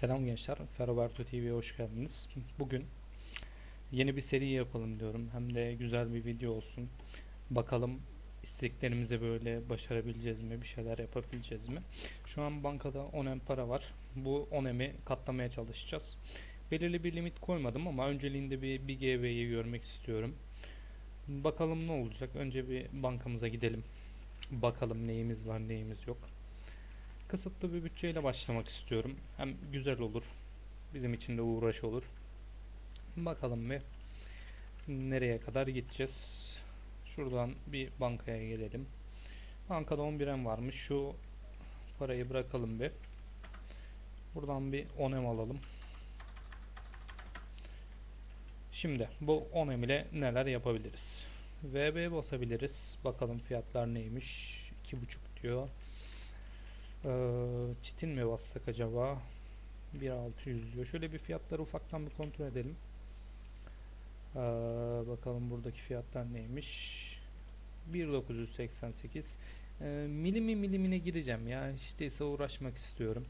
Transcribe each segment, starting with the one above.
Selam gençler, Ferroberto TV'ye hoş geldiniz. Bugün yeni bir seri yapalım diyorum. Hem de güzel bir video olsun. Bakalım isteklerimize böyle başarabileceğiz mi, bir şeyler yapabileceğiz mi? Şu an bankada 10M para var. Bu 10M'i katlamaya çalışacağız. Belirli bir limit koymadım ama önceliğinde bir, bir GB'yi görmek istiyorum. Bakalım ne olacak. Önce bir bankamıza gidelim. Bakalım neyimiz var, neyimiz yok. Kısıtlı bir bütçeyle başlamak istiyorum. Hem güzel olur. Bizim için de uğraş olur. Bakalım bir nereye kadar gideceğiz. Şuradan bir bankaya gelelim. Bankada 11M varmış. Şu parayı bırakalım bir. Buradan bir 10M alalım. Şimdi bu 10M ile neler yapabiliriz? VB basabiliriz. Bakalım fiyatlar neymiş. 2.5 diyor. Ee, çitin mi bassak acaba? 1600 diyor. Şöyle bir fiyatları ufaktan bir kontrol edelim. Ee, bakalım buradaki fiyatlar neymiş? 1988 ee, milimi milimine gireceğim ya. İşte ise uğraşmak istiyorum.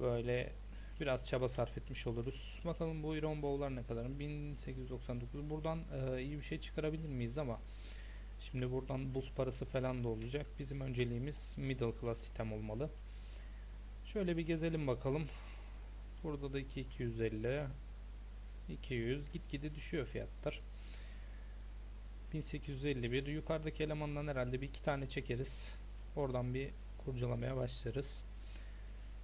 Böyle biraz çaba sarf etmiş oluruz. Bakalım bu iron bowlar ne kadar? 1899. Buradan e, iyi bir şey çıkarabilir miyiz ama Şimdi buradan buz parası falan da olacak. Bizim önceliğimiz middle class item olmalı. Şöyle bir gezelim bakalım. Burada da 2250 200 gitgide düşüyor fiyatlar. 1851 yukarıdaki elemandan herhalde bir iki tane çekeriz. Oradan bir kurcalamaya başlarız.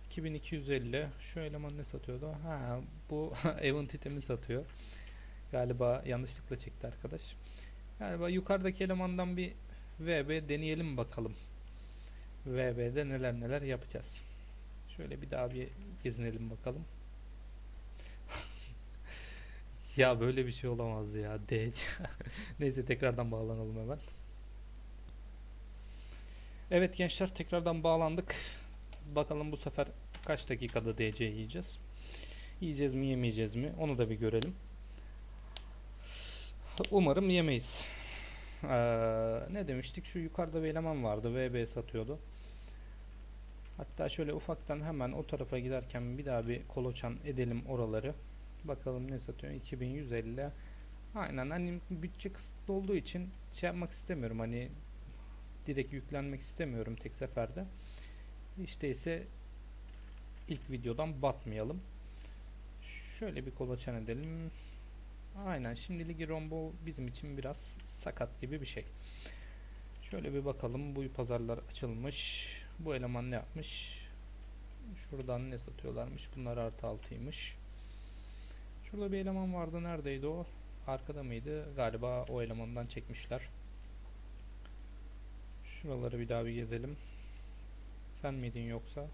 2250 şu eleman ne satıyordu? Ha bu event itemi satıyor. Galiba yanlışlıkla çekti arkadaş. Galiba yukarıdaki elemandan bir VB deneyelim bakalım. VB'de neler neler yapacağız. Şöyle bir daha bir gezinelim bakalım. ya böyle bir şey olamaz ya. DC. Neyse tekrardan bağlanalım hemen. Evet gençler tekrardan bağlandık. Bakalım bu sefer kaç dakikada DC yiyeceğiz. Yiyeceğiz mi yemeyeceğiz mi onu da bir görelim. Umarım yemeyiz. Ee, ne demiştik? Şu yukarıda bir eleman vardı. VB satıyordu. Hatta şöyle ufaktan hemen o tarafa giderken bir daha bir koloçan edelim oraları. Bakalım ne satıyor? 2150. Aynen hani bütçe kısıtlı olduğu için şey yapmak istemiyorum. Hani direkt yüklenmek istemiyorum tek seferde. İşte ise ilk videodan batmayalım. Şöyle bir koloçan edelim. Aynen şimdilik Rombo bizim için biraz sakat gibi bir şey. Şöyle bir bakalım bu pazarlar açılmış. Bu eleman ne yapmış? Şuradan ne satıyorlarmış? Bunlar artı altıymış. Şurada bir eleman vardı. Neredeydi o? Arkada mıydı? Galiba o elemandan çekmişler. Şuraları bir daha bir gezelim. Sen miydin yoksa?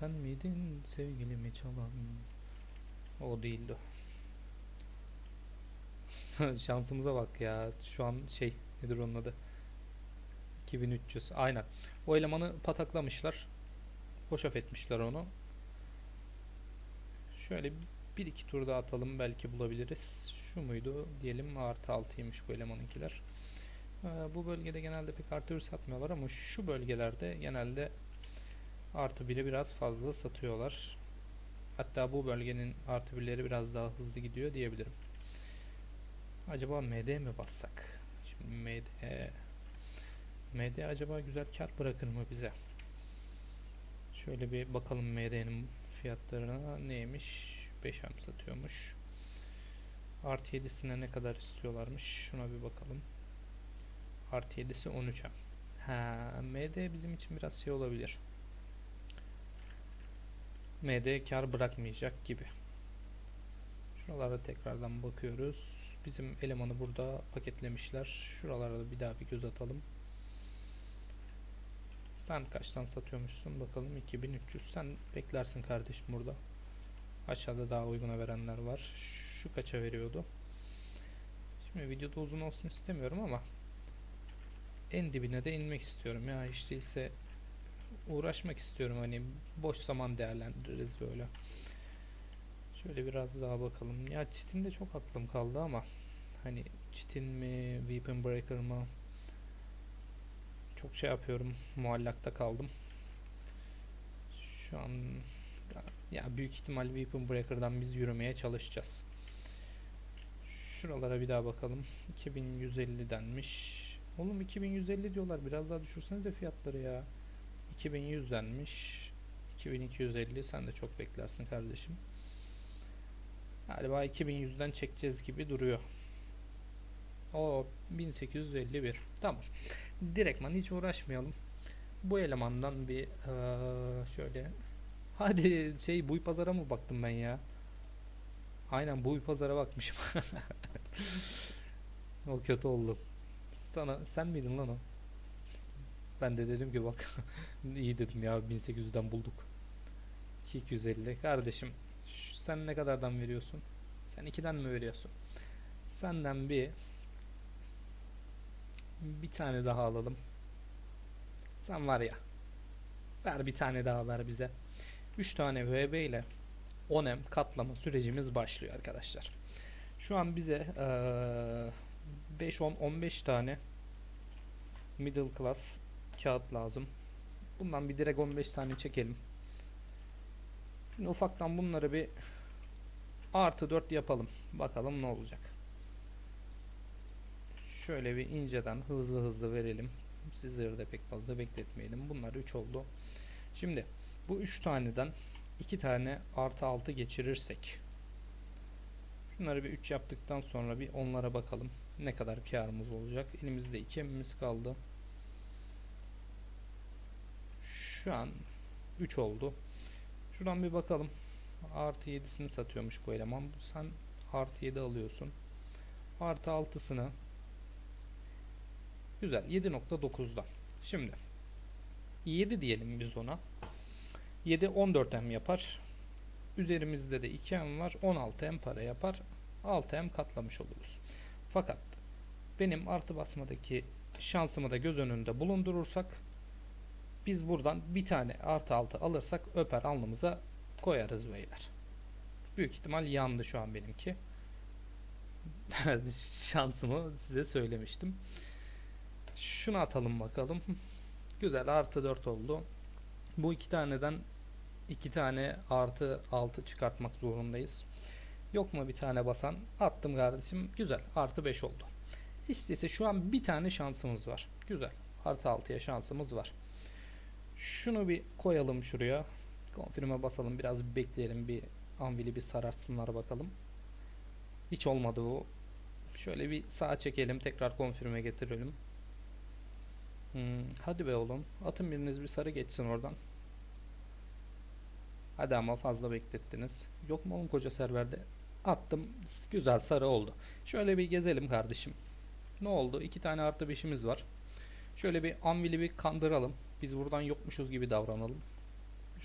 Sen miydin sevgilimi çalan? O değildi. Şansımıza bak ya. Şu an şey nedir onun adı? 2300. Aynen. O elemanı pataklamışlar. Hoşaf etmişler onu. Şöyle bir iki tur daha atalım. Belki bulabiliriz. Şu muydu? Diyelim artı 6'ymış bu elemanınkiler. Ee, bu bölgede genelde pek artı 1 satmıyorlar ama şu bölgelerde genelde artı 1'i biraz fazla satıyorlar. Hatta bu bölgenin artı 1'leri biraz daha hızlı gidiyor diyebilirim. Acaba MD mi bassak? Şimdi MD MD acaba güzel kar bırakır mı bize? Şöyle bir bakalım MD'nin fiyatlarına neymiş? 5M satıyormuş. Artı 7'sine ne kadar istiyorlarmış? Şuna bir bakalım. Artı 7'si 13M. Ha, MD bizim için biraz şey olabilir. MD kar bırakmayacak gibi. Şuralara tekrardan bakıyoruz. Bizim elemanı burada paketlemişler. Şuralara da bir daha bir göz atalım. Sen kaçtan satıyormuşsun? Bakalım 2300 sen beklersin kardeşim burada. Aşağıda daha uyguna verenler var. Şu kaça veriyordu? Şimdi videoda uzun olsun istemiyorum ama en dibine de inmek istiyorum. Ya işte ise uğraşmak istiyorum. Hani boş zaman değerlendiririz böyle şöyle biraz daha bakalım ya çitinde çok aklım kaldı ama hani çitin mi weapon breaker mı çok şey yapıyorum muallakta kaldım şu an Ya büyük ihtimal Weapon Breaker'dan biz yürümeye çalışacağız. Şuralara bir daha bakalım. 2150 denmiş. Oğlum 2150 diyorlar. Biraz daha düşürsenize fiyatları ya. 2100 denmiş. 2250 sen de çok beklersin kardeşim. Galiba 2100'den çekeceğiz gibi duruyor. O 1851. Tamam. Direktman hiç uğraşmayalım. Bu elemandan bir eee, şöyle Hadi şey buy pazara mı baktım ben ya? Aynen buy pazara bakmışım. O kötü oldu. Sana sen miydin lan o? Ben de dedim ki bak iyi dedim ya 1800'den bulduk. 2250 kardeşim sen ne kadardan veriyorsun? Sen 2'den mi veriyorsun? Senden bir bir tane daha alalım. Sen var ya ver bir tane daha ver bize. 3 tane VB ile 10M katlama sürecimiz başlıyor arkadaşlar. Şu an bize eee 5 10 15 tane middle class kağıt lazım. Bundan bir direkt 15 tane çekelim. Şimdi ufaktan bunları bir artı 4 yapalım. Bakalım ne olacak. Şöyle bir inceden hızlı hızlı verelim. Sizleri de pek fazla bekletmeyelim. Bunlar 3 oldu. Şimdi bu 3 taneden 2 tane artı 6 geçirirsek Şunları bir 3 yaptıktan sonra bir onlara bakalım. Ne kadar karımız olacak. Elimizde 2 emimiz kaldı. Şu an 3 oldu. Şuradan bir bakalım. Artı 7'sini satıyormuş bu eleman. Sen artı 7 alıyorsun. Artı 6'sını Güzel. 7.9'dan. Şimdi 7 diyelim biz ona. 7 14M yapar. Üzerimizde de 2M var. 16M para yapar. 6M katlamış oluruz. Fakat benim artı basmadaki şansımı da göz önünde bulundurursak biz buradan bir tane artı 6 alırsak öper alnımıza koyarız beyler. Büyük ihtimal yandı şu an benimki. Şansımı size söylemiştim. Şunu atalım bakalım. Güzel artı 4 oldu. Bu iki taneden iki tane artı 6 çıkartmak zorundayız. Yok mu bir tane basan? Attım kardeşim. Güzel. Artı 5 oldu. Hiç değilse şu an bir tane şansımız var. Güzel. Artı 6'ya şansımız var. Şunu bir koyalım şuraya. Konfirme basalım. Biraz bekleyelim. Bir anvili bir sarartsınlar bakalım. Hiç olmadı bu. Şöyle bir sağa çekelim. Tekrar konfirme getirelim. Hmm, hadi be oğlum. Atın biriniz bir sarı geçsin oradan. Hadi ama fazla beklettiniz. Yok mu oğlum koca serverde? Attım. Güzel sarı oldu. Şöyle bir gezelim kardeşim. Ne oldu? İki tane artı beşimiz var. Şöyle bir anvili bir kandıralım. Biz buradan yokmuşuz gibi davranalım.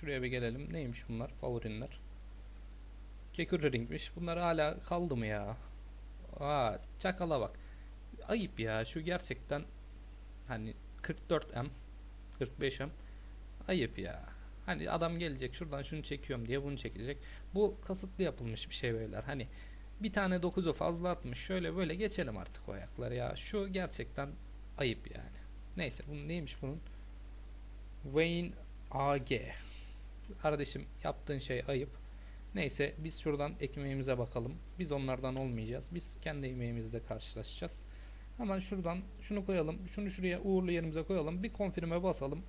Şuraya bir gelelim. Neymiş bunlar? Favorinler. Kekürleringmiş. Bunlar hala kaldı mı ya? Aa, çakala bak. Ayıp ya. Şu gerçekten hani 44M 45M ayıp ya. Hani adam gelecek şuradan şunu çekiyorum diye bunu çekecek. Bu kasıtlı yapılmış bir şey beyler. Hani bir tane 9'u fazla atmış. Şöyle böyle geçelim artık o ayakları ya. Şu gerçekten ayıp yani. Neyse bu neymiş bunun? Wayne AG. Kardeşim yaptığın şey ayıp. Neyse biz şuradan ekmeğimize bakalım. Biz onlardan olmayacağız. Biz kendi emeğimizle karşılaşacağız. Hemen şuradan şunu koyalım. Şunu şuraya uğurlu yerimize koyalım. Bir konfirme basalım.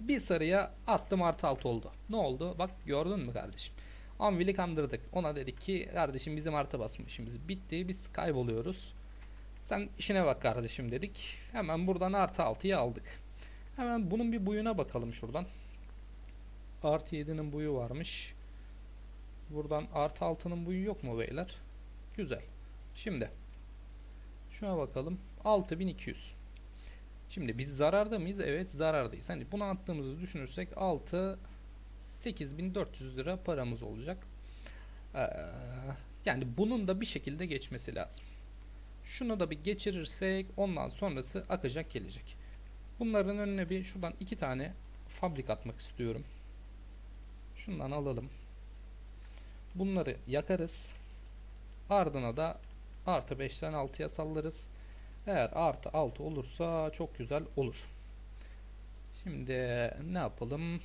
Bir sarıya attım artı alt oldu. Ne oldu? Bak gördün mü kardeşim? Anvil'i kandırdık. Ona dedik ki kardeşim bizim artı basmışımız bitti. Biz kayboluyoruz. Sen işine bak kardeşim dedik. Hemen buradan artı 6'yı aldık. Hemen bunun bir buyuna bakalım şuradan. Artı 7'nin buyu varmış. Buradan artı 6'nın buyu yok mu beyler? Güzel. Şimdi şuna bakalım. 6200. Şimdi biz zararda mıyız? Evet zarardayız. Hani bunu attığımızı düşünürsek 6 8400 lira paramız olacak. Ee, yani bunun da bir şekilde geçmesi lazım. Şunu da bir geçirirsek ondan sonrası akacak gelecek. Bunların önüne bir şuradan iki tane fabrik atmak istiyorum. Şundan alalım. Bunları yakarız. Ardına da artı 5'ten 6'ya sallarız. Eğer artı 6 olursa çok güzel olur. Şimdi ne yapalım?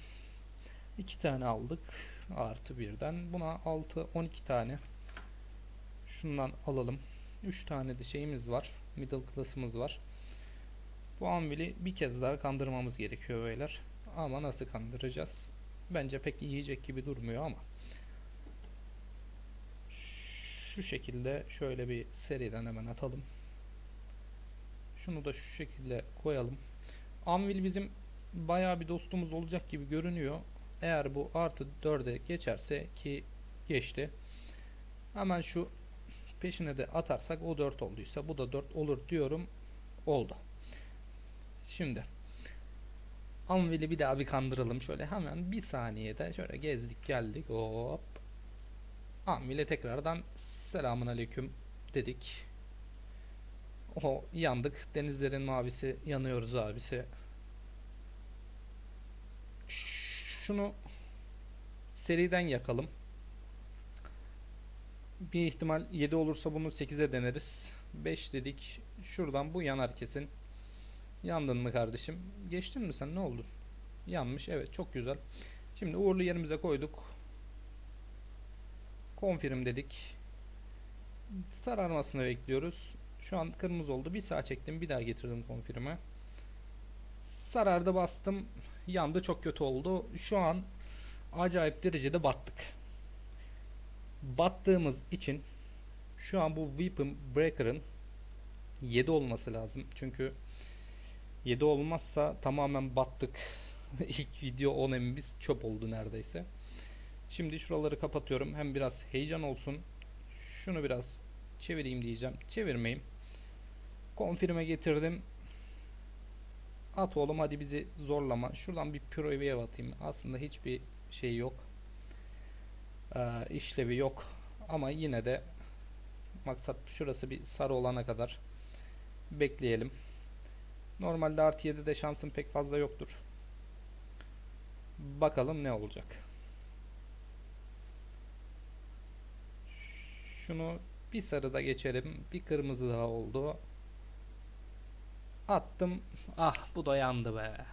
İki tane aldık. artı birden. Buna 6 12 tane. Şundan alalım. 3 tane de şeyimiz var. Middle class'ımız var. Bu anvili bir kez daha kandırmamız gerekiyor beyler. Ama nasıl kandıracağız? Bence pek yiyecek gibi durmuyor ama. Şu şekilde şöyle bir seriden hemen atalım. Şunu da şu şekilde koyalım. Anvil bizim bayağı bir dostumuz olacak gibi görünüyor. Eğer bu artı 4'e geçerse ki geçti. Hemen şu peşine de atarsak o 4 olduysa bu da 4 olur diyorum. Oldu. Şimdi Anvil'i bir daha bir kandıralım şöyle hemen bir saniyede şöyle gezdik geldik hop Anvil'e tekrardan selamun aleyküm dedik. O yandık. Denizlerin mavisi yanıyoruz abisi. Şunu seriden yakalım. Bir ihtimal 7 olursa bunu 8'e deneriz. 5 dedik. Şuradan bu yanar kesin. Yandın mı kardeşim? Geçtin mi sen? Ne oldu? Yanmış. Evet çok güzel. Şimdi uğurlu yerimize koyduk. Confirm dedik. Sararmasını bekliyoruz. Şu an kırmızı oldu. Bir sağa çektim. Bir daha getirdim confirm'e. Sarardı bastım. Yandı. Çok kötü oldu. Şu an acayip derecede battık. Battığımız için şu an bu Weapon Breaker'ın 7 olması lazım. Çünkü 7 olmazsa tamamen battık. İlk video 10 MB'miz çöp oldu neredeyse. Şimdi şuraları kapatıyorum. Hem biraz heyecan olsun. Şunu biraz çevireyim diyeceğim. Çevirmeyeyim. Konfirme getirdim. At oğlum hadi bizi zorlama. Şuradan bir preview atayım. Aslında hiçbir şey yok. Ee, işlevi yok. Ama yine de maksat şurası bir sarı olana kadar bekleyelim. Normalde artı 7'de şansım pek fazla yoktur. Bakalım ne olacak. Şunu bir sarıda geçelim. Bir kırmızı daha oldu. Attım. Ah bu da yandı be.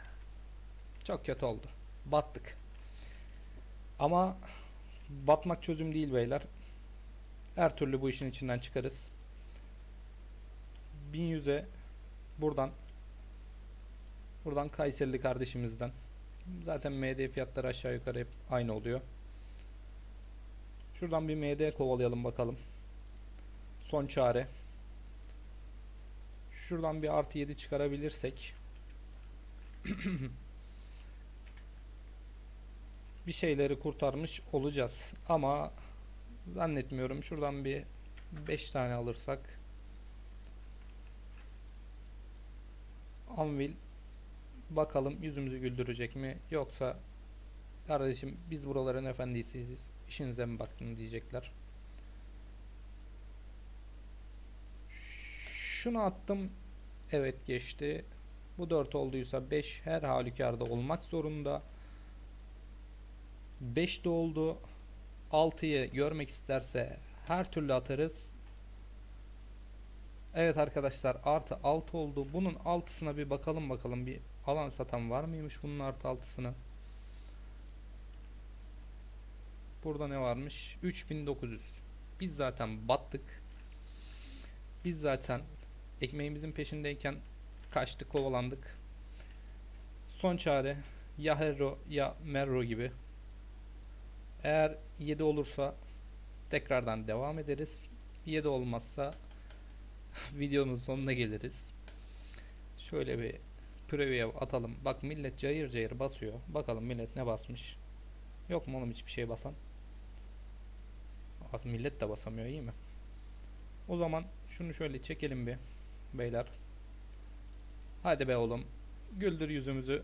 Çok kötü oldu. Battık. Ama batmak çözüm değil beyler. Her türlü bu işin içinden çıkarız. 1100'e buradan buradan Kayserili kardeşimizden zaten MD fiyatları aşağı yukarı hep aynı oluyor. Şuradan bir MD kovalayalım bakalım. Son çare. Şuradan bir artı 7 çıkarabilirsek bir şeyleri kurtarmış olacağız. Ama zannetmiyorum. Şuradan bir 5 tane alırsak Anvil bakalım yüzümüzü güldürecek mi? Yoksa kardeşim biz buraların efendisiyiz. İşinize mi baktın diyecekler. Şunu attım. Evet geçti. Bu 4 olduysa 5 her halükarda olmak zorunda. 5 de oldu. 6'yı görmek isterse her türlü atarız. Evet arkadaşlar artı 6 oldu. Bunun altısına bir bakalım bakalım bir alan satan var mıymış bunun artı altısını. Burada ne varmış? 3900. Biz zaten battık. Biz zaten ekmeğimizin peşindeyken kaçtık, kovalandık. Son çare ya Hero ya Merro gibi. Eğer 7 olursa tekrardan devam ederiz. 7 olmazsa videonun sonuna geliriz. Şöyle bir preview atalım. Bak millet cayır cayır basıyor. Bakalım millet ne basmış. Yok mu oğlum hiçbir şey basan? Az millet de basamıyor iyi mi? O zaman şunu şöyle çekelim bir beyler. Hadi be oğlum. Güldür yüzümüzü.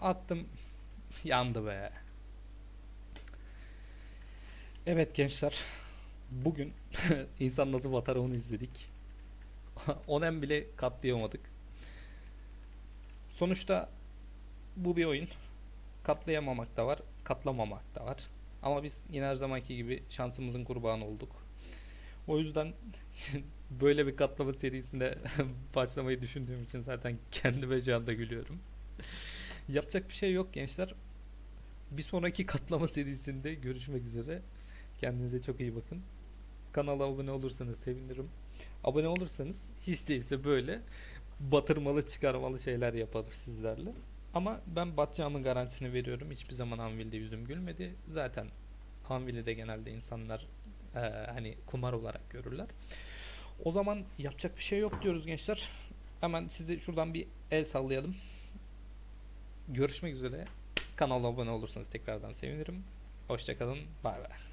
Attım. Yandı be. Evet gençler. Bugün insan nasıl batar onu izledik. Onem bile katlayamadık. Sonuçta bu bir oyun. Katlayamamak da var, katlamamak da var. Ama biz yine her zamanki gibi şansımızın kurbanı olduk. O yüzden böyle bir katlama serisine başlamayı düşündüğüm için zaten kendime canda gülüyorum. Yapacak bir şey yok gençler. Bir sonraki katlama serisinde görüşmek üzere. Kendinize çok iyi bakın. Kanala abone olursanız sevinirim. Abone olursanız hiç değilse böyle batırmalı çıkarmalı şeyler yapalım sizlerle. Ama ben batacağımın garantisini veriyorum. Hiçbir zaman Anvil'de yüzüm gülmedi. Zaten Anvil'i de genelde insanlar eee, hani kumar olarak görürler. O zaman yapacak bir şey yok diyoruz gençler. Hemen size şuradan bir el sallayalım. Görüşmek üzere. Kanala abone olursanız tekrardan sevinirim. Hoşçakalın. Bay bay.